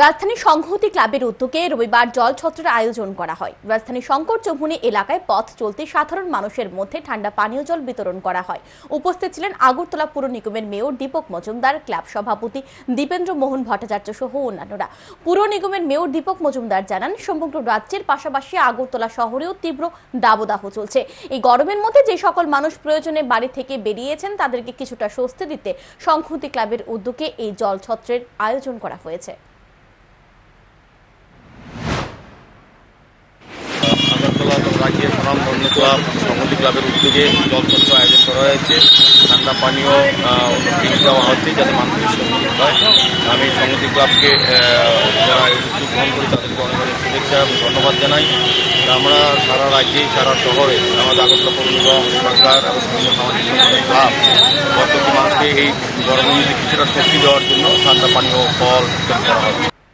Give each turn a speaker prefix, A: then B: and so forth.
A: রাজধানী সংহতি ক্লাবের উদ্যোগে রবিবার জল ছত্রের আয়োজন করা হয়। রাজধানী শঙ্কর চৌমুনি এলাকায় পথ চলতে সাধারণ মানুষের মধ্যে ঠান্ডা পানীয় জল বিতরণ করা হয়। উপস্থিত ছিলেন আগরতলা পুর নিগমের মেয়র দীপক মজুমদার, ক্লাব সভাপতি দীপেন্দ্র মোহন ভট্টাচার্য সহ অন্যান্যরা। পুর নিগমের মেয়র দীপক মজুমদার জানান, সমগ্র রাজ্যের পাশাপাশি আগরতলা শহরেও তীব্র দাবদাহ চলছে। এই গরমের মধ্যে যে সকল মানুষ প্রয়োজনে বাড়ি থেকে বেরিয়েছেন, তাদেরকে কিছুটা স্বস্তি দিতে সংহতি ক্লাবের উদ্যোগে এই জল ছত্রের আয়োজন করা হয়েছে।
B: স্বনাম ধন্য ক্লাব সংহতি ক্লাবের উদ্যোগে জলছত্র আয়োজন করা হয়েছে। ঠান্ডা পানীয় ড্রিঙ্ক দেওয়া হচ্ছে যাতে মানুষের সঙ্গী হয়। আমি সংহতি ক্লাবকে যারা উদ্যোগ গ্রহণ করি তাদেরকে অনেক অনেক শুভেচ্ছা এবং ধন্যবাদ জানাই। আমরা সারা রাজ্যে, সারা শহরে আমাদের আগরতলা পৌর সরকার এবং বিভিন্ন সামাজিক সংগঠনের ক্লাব প্রত্যেকটি মানুষকে এই মধ্যে কিছুটা স্বস্তি দেওয়ার জন্য ঠান্ডা পানীয় ফল করা হচ্ছে।